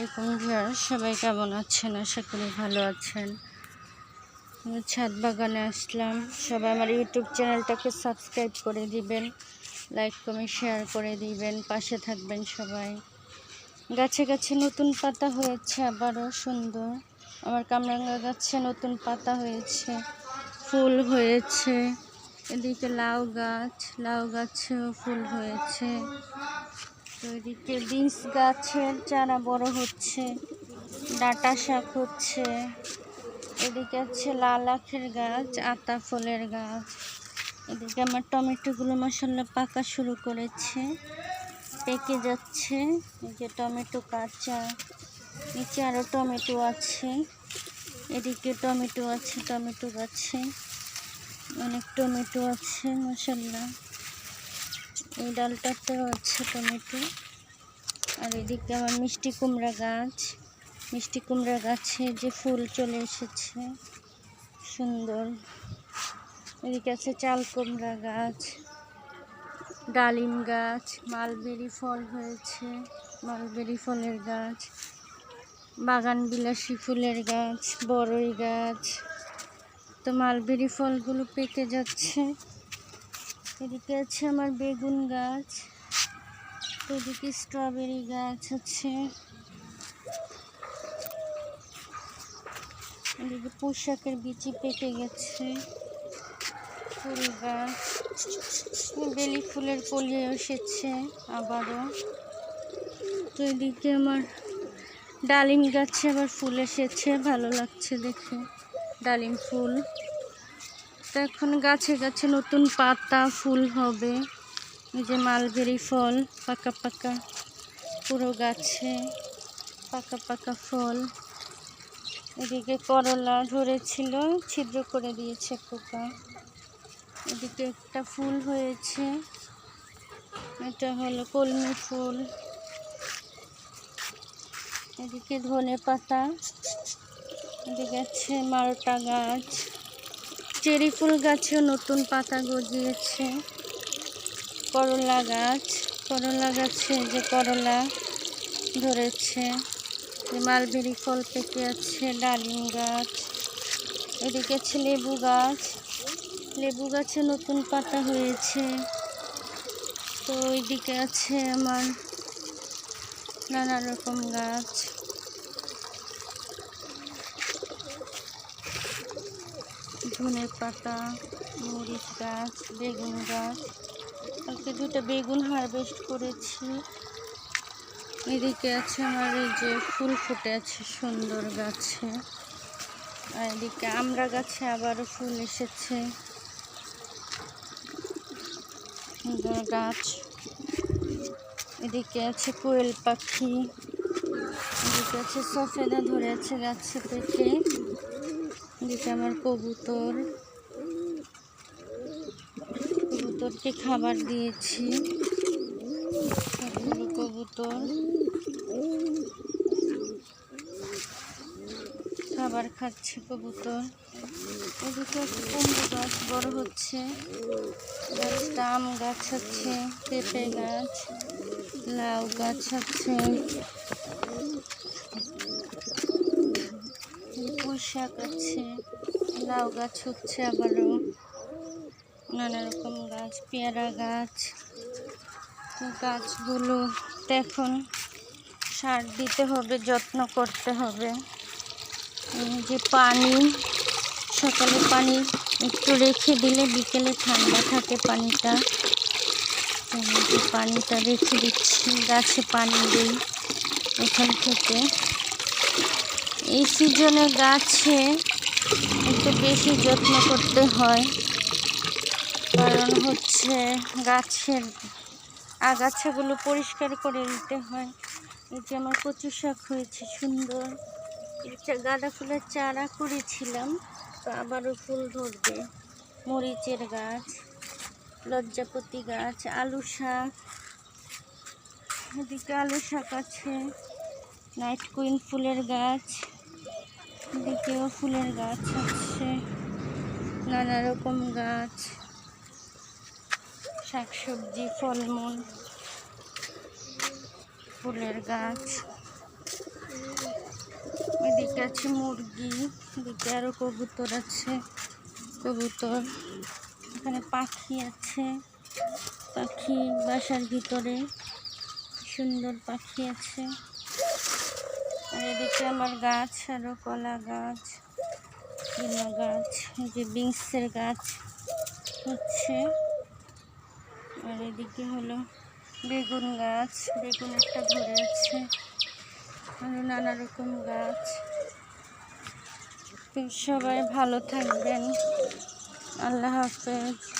আলাইকুম ভিউয়ার সবাই কেমন আছেন? আশা করি ভালো আছেন। আমি ছাদ বাগানে আসলাম। সবাই আমার ইউটিউব চ্যানেলটাকে সাবস্ক্রাইব করে দিবেন, লাইক, কমেন্ট, শেয়ার করে দিবেন, পাশে থাকবেন সবাই। গাছে গাছে নতুন পাতা হয়েছে আবারও, সুন্দর। আমার কামরাঙ্গা গাছে নতুন পাতা হয়েছে, ফুল হয়েছে। এদিকে লাউ গাছ, লাউ গাছেও ফুল হয়েছে। তো এদিকে বিনস গাছের চারা বড় হচ্ছে, ডাটা শাক হচ্ছে। এদিকে আছে লাল আখের গাছ, আতা ফলের গাছ। এদিকে আমার টমেটোগুলো মশলা পাকা শুরু করেছে, পেকে যাচ্ছে। এই যে টমেটো কাঁচা, নিচে আরও টমেটো আছে। এদিকে টমেটো আছে, টমেটো গাছে অনেক টমেটো আছে মশলা এই ডালটাতেও হচ্ছে টমেটো। আর এদিকে আমার মিষ্টি কুমড়া গাছ। মিষ্টি কুমড়া গাছে যে ফুল চলে এসেছে, সুন্দর। এদিকে আছে চাল কুমড়া গাছ, ডালিম গাছ, মালবেরি ফল হয়েছে, মালবেরি ফলের গাছ, বাগান বিলাসী ফুলের গাছ বড়ই গাছ। তো মালবেরি ফলগুলো পেকে যাচ্ছে। এদিকে আছে আমার বেগুন গাছ, এদিকে স্ট্রবেরি গাছ আছে, এদিকে পোশাকের বিচি পেকে গেছে, ফুল গাছ, বেলি ফুলের কলি এসেছে আবারও। তো এদিকে আমার ডালিম গাছে আবার ফুল এসেছে, ভালো লাগছে দেখে, ডালিম ফুল। তো এখন গাছে গাছে নতুন পাতা, ফুল হবে। এই যে মালবেরি ফল, পাকা পাকা পুরো গাছে পাকা পাকা ফল। এদিকে করলা ধরেছিল, ছিদ্র করে দিয়েছে পোকা। এদিকে একটা ফুল হয়েছে, এটা হলো কলমি ফুল। এদিকে ধনে পাতা, এদিকে আছে মালটা গাছ। চেরি ফুল গাছেও নতুন পাতা গজিয়েছে। করলা গাছ, করলা গাছে যে করলা ধরেছে। মালবেরি ফল পেকে আছে, ডালিম গাছ, এদিকে আছে লেবু গাছ। লেবু গাছে নতুন পাতা হয়েছে। তো ওইদিকে আছে আমার নানা রকম গাছ। ধনে পাতা, মরিচ গাছ, বেগুন গাছ। কালকে দুটো বেগুন হারভেস্ট করেছি। এদিকে আছে আমার এই যে ফুল ফুটে আছে সুন্দর গাছে। আর এদিকে আমরা গাছে আবারও ফুল এসেছে। সুন্দর গাছ। এদিকে আছে কোয়েল পাখি। এদিকে আছে সফেদা ধরে আছে গাছে থেকে। এদিকে আমার কবুতর। কবুতরকে খাবার দিয়েছি। কবুতর। খাবার খাচ্ছে কবুতর। এদিকে কুমড়ো গাছ বড় হচ্ছে। গাছটা আম গাছ আছে, পেঁপে গাছ, লাউ গাছ আছে। শাক আছে লাউ গাছ হচ্ছে আবারও। নানা রকম গাছ, পেয়ারা গাছ, গাছগুলো এখন সার দিতে হবে, যত্ন করতে হবে। যে পানি, সকালে পানি একটু রেখে দিলে বিকেলে ঠান্ডা থাকে পানিটা। পানিটা রেখে দিচ্ছি, গাছে পানি দিই এখান থেকে। এই সিজনে গাছে একটু বেশি যত্ন করতে হয়। কারণ হচ্ছে গাছের আগাছাগুলো পরিষ্কার করে নিতে হয়। এই যে আমার কচু শাক হয়েছে সুন্দর। গাঁদা ফুলের চারা করেছিলাম, তো আবারও ফুল ধরবে। মরিচের গাছ, লজ্জাপতি গাছ, আলু শাক, এদিকে আলু শাক আছে। নাইট কুইন ফুলের গাছ এদিকেও ফুলের গাছ আছে নানা রকম গাছ, শাকসবজি, ফলমূল, ফুলের গাছ। এদিকে আছে মুরগি, এদিকে আরও কবুতর আছে, কবুতর। এখানে পাখি আছে, পাখি বাসার ভিতরে, সুন্দর পাখি আছে। আর এদিকে আমার গাছ আরও কলা গাছ কিনা গাছ যে বিনসের গাছ হচ্ছে। আর এদিকে হলো বেগুন গাছ, বেগুন একটা ধরে আছে। আরও নানা রকম গাছ। সবাই ভালো থাকবেন। আল্লাহ হাফেজ।